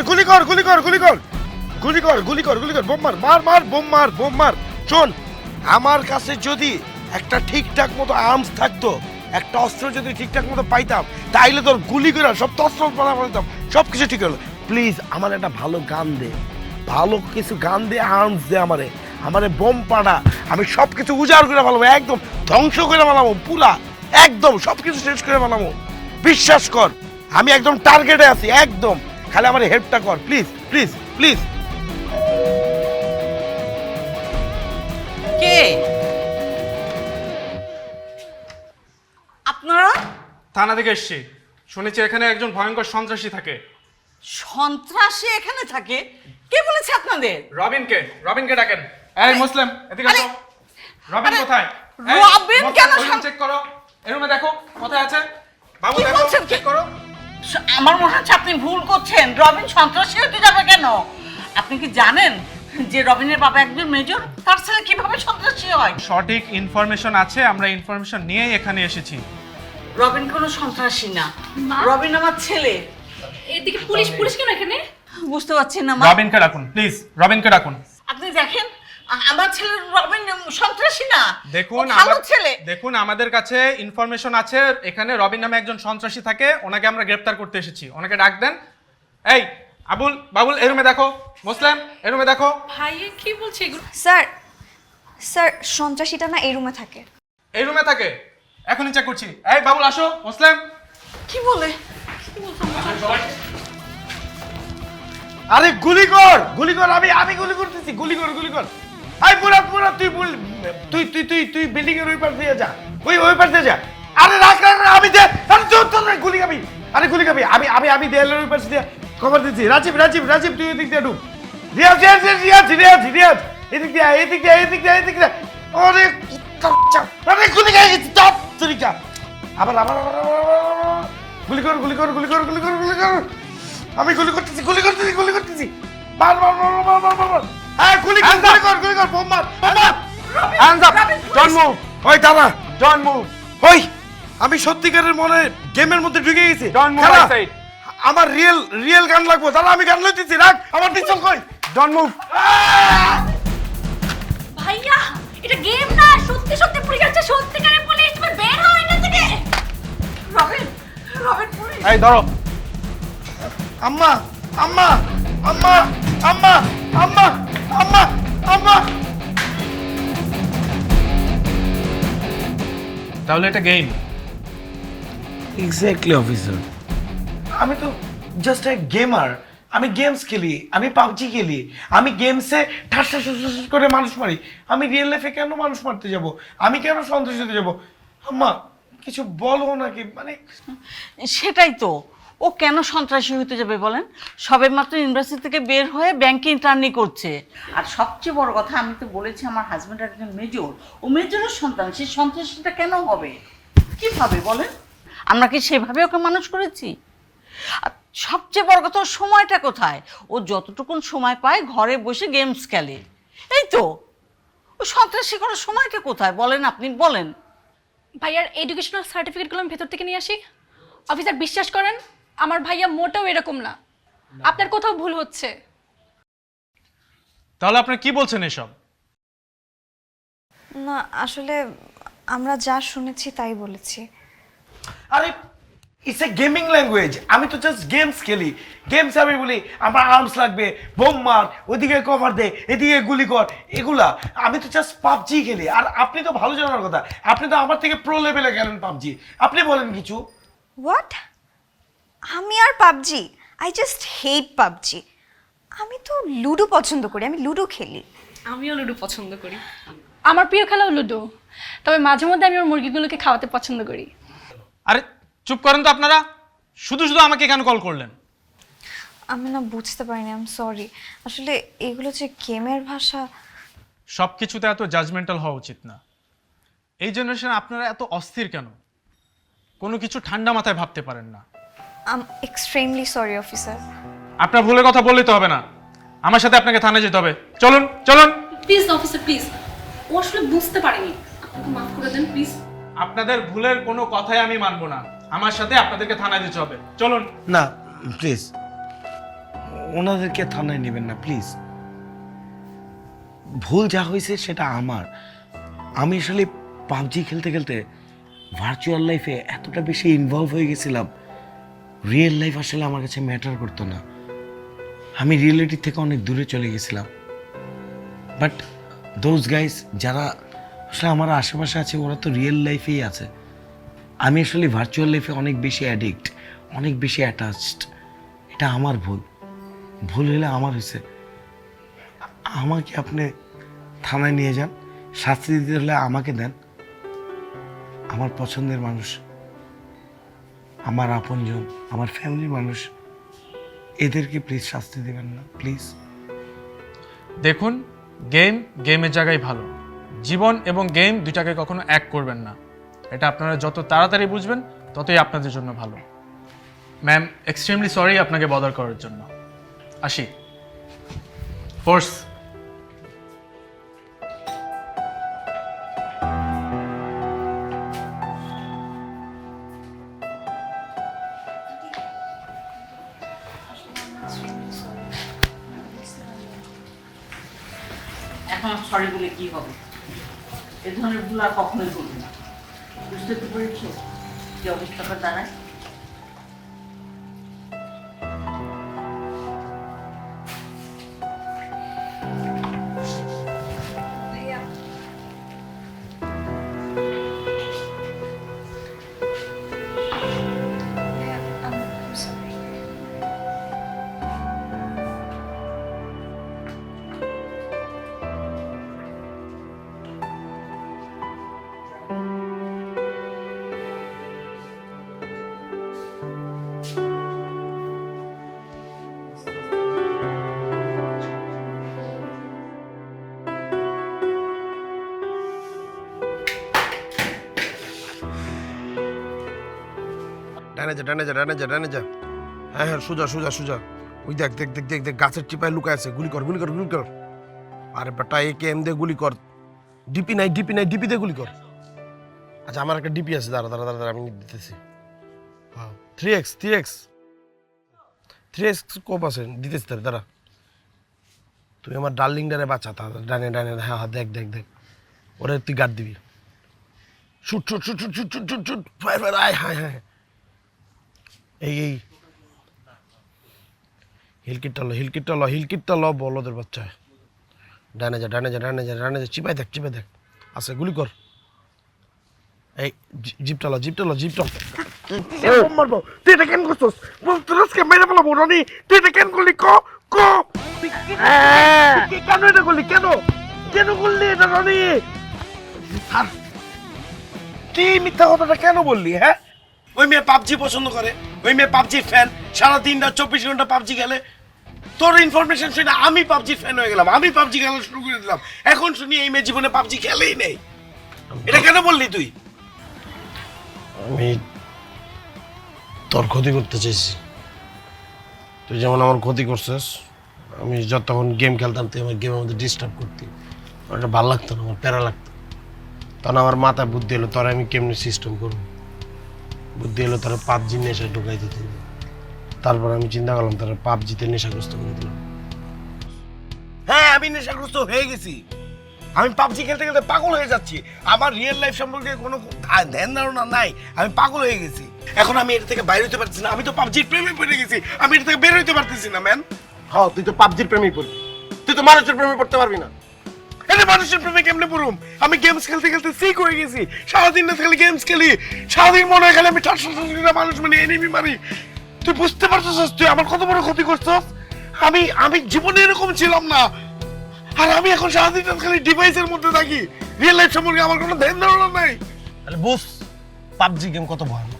কর, গুলি কর গুলি কর গুলি কর। গুলি কর গুলি কর গুলি কর। বোম মার মার মার, বোম মার বোম মার। শোন আমার কাছে যদি একটা ঠিকঠাক মতো আর্মস থাকতো, একটা অস্ত্র যদি ঠিকঠাক মতো পাইতাম, তাইলে তোর গুলি করে সব তস্ত্র পালা পাইতাম সব কিছু ঠিক হলো। প্লিজ আমার একটা ভালো গান দে। ভালো কিছু গান দে আর্মস দে আমারে। আমারে বোম পাড়া। আমি সব কিছু উজাড় করে ফেলাবো, একদম ধ্বংস করে ফেলাবো, পুরা। একদম সব কিছু শেষ করে ফেলাবো। বিশ্বাস কর, আমি একদম টার্গেটে আছি, একদম। খালি আমার হেল্পটা কর প্লিজ প্লিজ প্লিজ কে? আপনারা? থানা থেকে এসছি। শুনেছি এখানে একজন ভয়ঙ্কর সন্ত্রাসী থাকে। সন্ত্রাসী এখানে থাকে? কে বলেছে আপনাদের? রবিনকে রবিনকে ডাকেন। এই মুসলিম এদিকে আসো। রবিন কোথায়? রবিন কেন সন- চেক করো। এই রুমে দেখো কোথায় আছে? বাবু দেখো বলছেন? চেক করো। আমার মনে হচ্ছে আপনি ভুল করছেন। রবিন সন্ত্রাসী হতে যাবে কেন? আপনি কি জানেন যে রবিনের বাবা একজন মেজর? তার ছেলে কীভাবে সন্ত্রাসী হয়? সঠিক ইনফরমেশন আছে আমরা ইনফরমেশন নিয়ে এখানে এসেছি। রবিন কোনো সন্ত্রাসী না। রবিন আমার ছেলে। এদিকে পুলিশ পুলিশ কেন এখানে? বুঝতে পারছি না মা। রবিনকে ডাকুন প্লিজ রবিনকে ডাকুন। আপনি দেখেন আমার ছেলে রবিন সন্ত্রাসী না। দেখুন ভালো ছেলে। দেখুন আমাদের কাছে ইনফরমেশন আছে এখানে রবিন নামে একজন সন্ত্রাসী থাকে ওনাকে আমরা গ্রেফতার করতে এসেছি। ওনাকে ডাক দেন। এই আবুল বাবুল এই রুমে দেখো। মুসলিম এই রুমে দেখো। ভাই কি বলছে এগুলো? স্যার স্যার সন্ত্রাসীটা না এই রুমে থাকে। এই রুমে থাকে। এখনই চেক করছি। এই বাবুল আসো। মুসলিম। কি বলে? আরে গুলি কর! গুলি কর আমি আমি গুলি করতেছি। গুলি কর গুলি কর। পুরা পুরা তুই বল তুই তুই তুই তুই বিল্ডিং এর ওই পাশ দিয়ে যা। ওই ওই পাশ দিয়ে যা। আরে রাখ আমি দে আরে তোর তোর গুলি খাবি। আরে গুলি খাবি। আমি আমি আমি দেয়ালের ওই পাশ দিয়ে খবর দিচ্ছি। রাজীব রাজীব রাজীব তুই এদিক দিয়ে ঢুক। রিয়াজ রিয়াজ রিয়াজ রিয়াজ রিয়াজ এদিক দিয়ে এদিক দিয়ে এদিক দিয়ে এদিক দিয়ে। আরে। আরে গুলি খাই গেছি চাপ তরিকা আবার, আবার। গুলি কর গুলি কর গুলি কর গুলি কর গুলি কর। আমি গুলি করতেছি গুলি করতেছি গুলি করতেছি। মার মার মার মার মার মার হ্যাঁ গুলি কর গুলি কর গুলি কর বোম মার বোম মার। হ্যান্ডস আপ ডোন্ট মুভ ওই দাদা ডোন্ট মুভ ওই। আমি সত্যিকারের মনে গেমের মধ্যে ঢুকে গেছি। move খালা, আমার রিয়েল রিয়েল গান লাগবে। দাদা আমি গান লইতেছি রাখ। আমার পিছন কই। ডোন্ট মুভ ভাইয়া এটা গেম না। সত্যি সত্যি পুলিশ আছে। সত্যিকারের পুলিশ তুমি বের হও এটা থেকে। Robin Robin police. এই ধরো। আম্মা আম্মা আম্মা। আম্মা আম্মা আম্মা আম্মা তাহলে এটা গেম এক্স্যাক্টলি অফিসার আমি তো জাস্ট এ গেমার আমি গেমস খেলি আমি পাবজি খেলি আমি গেমসে ঠাস ঠাস ঠাস ঠাস করে মানুষ মারি। আমি রিয়েল লাইফে কেন মানুষ মারতে যাব? আমি কেন সন্ত্রাস হতে যাব? আম্মা কিছু বলো নাকি? মানে সেটাই তো। ও কেন সন্ত্রাসী হতে যাবে বলেন? সবে মাত্র ইউনিভার্সিটি থেকে বের হয়ে ব্যাংকে ইন্টার্নি করছে। আর সবচেয়ে বড় কথা, আমি তো বলেছি আমার হাজব্যান্ড একজন মেজর ও মেজরের সন্তান সে সন্ত্রাসীটা কেন হবে? কীভাবে বলেন? আমরা কি সেভাবে ওকে মানুষ করেছি? আর সবচেয়ে বড় কথা, ওর সময়টা কোথায়? ও যতটুকুন সময় পায় ঘরে বসে গেমস খেলে। এই তো, ও সন্ত্রাসী করার সময়টা কোথায়? বলেন আপনি, বলেন। ভাইয়ার এডুকেশনাল সার্টিফিকেটগুলো আমি ভেতর থেকে নিয়ে আসি। অফিসার বিশ্বাস করেন? আমার ভাইয়া মোটেও এরকম না। আপনার কোথাও ভুল হচ্ছে। তাহলে আপনি কি বলছেন এসব? না আসলে আমরা যা শুনেছি তাই বলেছি। আরে ইটস এ গেমিং ল্যাঙ্গুয়েজ আমি তো জাস্ট গেমস খেলি। গেমস আমি বলি আমার আর্মস লাগবে বোম মার ওইদিকে কভার দে এদিকে গুলি কর এগুলা। আমি তো জাস্ট পাবজি খেলি। আর আপনি তো ভালো জানার কথা। আপনি তো আমার থেকে প্রো লেভেলে গেলেন পাবজি আপনি বলেন কিছু। হোয়াট আমি আর PUBG I just hate PUBG. আমি তো লুডো পছন্দ করি আমি লুডো খেলি। আমিও লুডো পছন্দ করি। আমার প্রিয় খেলাও লুডো তবে মাঝে মধ্যে আমি ওর মুরগিগুলোকে খাওয়াতে পছন্দ করি। আরে চুপ করেন তো আপনারা। শুধু শুধু আমাকে কেন কল করলেন? আমি না বুঝতে পারিনি আম সরি আসলে এগুলো যে গেমের ভাষা। সব কিছুতে এত জাজমেন্টাল হওয়া উচিত না। এই জেনারেশন আপনারা এত অস্থির কেন? কোনো কিছু ঠান্ডা মাথায় ভাবতে পারেন না। আম এক্সট্রিমলি সরি অফিসার আপনার ভুলের কথা বললেই তো হবে না। আমার সাথে আপনাকে থানায় যেতে হবে। চলুন চলুন। প্লিজ অফিসার প্লিজ ও আসলে বুঝতে পারেনি। আপনাকে মাফ করে দেন প্লিজ আপনাদের ভুলের কোনো কথাই আমি মানবো না। আমার সাথে আপনাদেরকে থানায় যেতে হবে। চলুন। না প্লিজ ওনাদেরকে থানায় নেবেন না প্লিজ ভুল যা হয়েছে সেটা আমার। আমি আসলে পাবজি খেলতে খেলতে ভার্চুয়াল লাইফে এতটা বেশি ইনভলভ হয়ে গেছিলাম। রিয়েল লাইফ আসলে আমার কাছে ম্যাটার করতো না। আমি রিয়েলিটি থেকে অনেক দূরে চলে গেছিলাম। বাট দোজ গাইস যারা আসলে আমার আশেপাশে আছে, ওরা তো রিয়েল লাইফেই আছে। আমি আসলে ভার্চুয়াল লাইফে অনেক বেশি অ্যাডিক্ট অনেক বেশি অ্যাটাচড এটা আমার ভুল। ভুল হলে আমার হয়েছে। আমাকে আপনি থানায় নিয়ে যান, শাস্তি দিতে হলে আমাকে দেন। আমার পছন্দের মানুষ আমার আপনজন, আমার ফ্যামিলির মানুষ, এদেরকে প্লিজ শাস্তি দেবেন না প্লিজ দেখুন গেম গেমের জায়গায় ভালো। জীবন এবং গেম দুটাকে কখনো এক করবেন না। এটা আপনারা যত তাড়াতাড়ি বুঝবেন, ততই আপনাদের জন্য ভালো। ম্যাম এক্সট্রিমলি সরি আপনাকে বদার করার জন্য। আসি। ফোর্স এখন সরি বলে কি হবে? এ ধরনের ভুল আর কখনোই বলবে না। বুঝতে তো পেরেছ যে অবস্থাটা দাঁড়ায় ডানে যা ডানে যা ডানে যা হ্যাঁ হ্যাঁ সোজা সোজা সোজা ওই দেখ দেখ দেখ দেখ দেখ গাছের চিপায় লুকায় আছে গুলি কর গুলি কর গুলি কর আরে বেটা এ কে এম দে গুলি কর ডিপি নাই ডিপি নাই ডিপি দিয়ে গুলি কর আচ্ছা আমার একটা ডিপি আছে দাঁড়া দাঁড়া দাঁড়া দাঁড়া আমি দিতেছি হ্যাঁ three x three x three x কোপ আছে দিতেছি তাহলে দাঁড়া তুই আমার ডার্লিং ডানে বাচ্চা তা ডানে ডানে হ্যাঁ হ্যাঁ দেখ দেখ দেখ ওরে তুই গার্ড দিবি ছুট shoot shoot shoot shoot shoot shoot fire fire আয় হ্যাঁ হ্যাঁ এই এই। হিলকিটটা ল হিলকিটটা ল হিলকিটটা ল বলদের বাচ্চা। ডানে যা ডানে যা ডানে যা ডানে যা চিপাই দেখ চিপাই দেখ। আছে গুলি কর। এই জিপটা ল জিপটা ল জিপটা মারবো। তুই এটা কেন করছিস? তোর আজকে মেরে ফেলাবো রনি। তুই এটা কেন করলি? ক ক। হ্যাঁ। কেন এটা করলি? কেন? কেন করলি এটা রনি? তুই মিথ্যা কথাটা কেন বললি হ্যাঁ? ওই মেয়ে পাবজি পছন্দ করে, ওই মেয়ে পাবজির ফ্যান সারা দিন রাত চব্বিশ ঘণ্টা পাবজি খেলে। তোর ইনফরমেশন শুনে আমি পাবজির ফ্যান হয়ে গেলাম, আমি পাবজি খেলা শুরু করে দিলাম। এখন শুনি এই মেয়ে জীবনে পাবজি খেলেই নেই। এটা কেন বললি তুই? আমি তোর ক্ষতি করতে চাইছি। তুই যেমন আমার ক্ষতি করছিস, আমি যতক্ষণ গেম খেলতাম, তুই আমার গেমের মধ্যে ডিস্টার্ব করতি। এটা ভালো লাগতো না, আমার প্যারা লাগতো। তখন আমার মাথায় বুদ্ধি এলো, তোরা আমি কেমনি সিস্টেম করব? বুদ্ধি এলো তারা পাবজি নেশায় ঢুকাই দিতে। তারপর আমি চিন্তা করলাম, তারা পাবজিতে নেশাগ্রস্ত করে দিলাম হ্যাঁ আমি নেশাগ্রস্ত হয়ে গেছি। আমি পাবজি খেলতে খেলতে পাগল হয়ে যাচ্ছি। আমার রিয়েল লাইফ সম্পর্কে কোনো ধ্যান ধারণা নাই। আমি পাগল হয়ে গেছি। এখন আমি এটা থেকে বাইরে হতে পারছি না। আমি তো পাবজির প্রেমে পড়ে গেছি। আমি এটা থেকে বের হতে পারতেছি না ম্যান হ্যাঁ তুই তো পাবজির প্রেমেই পড়বি। তুই তো মানুষের প্রেমে পড়তে পারবি না। এটা মানুষের প্রেমে কেমনে পড়ুম আমি গেমস খেলতে খেলতে সিক হয়ে গেছি। সারাদিন না খালি গেমস খেলি। সারাদিন মনে হয় খালি আমি ঠাস মানুষ মানে এনিমি মারি। তুই বুঝতে পারছিস তুই আমার কত বড় ক্ষতি করছিস? আমি আমি জীবনে এরকম ছিলাম না। আর আমি এখন সারাদিন খালি ডিভাইসের মধ্যে থাকি। রিয়েল লাইফ সম্পর্কে আমার কোনো ধ্যান ধারণা নাই। তাহলে বুঝ, পাবজি গেম কত ভয়ানক।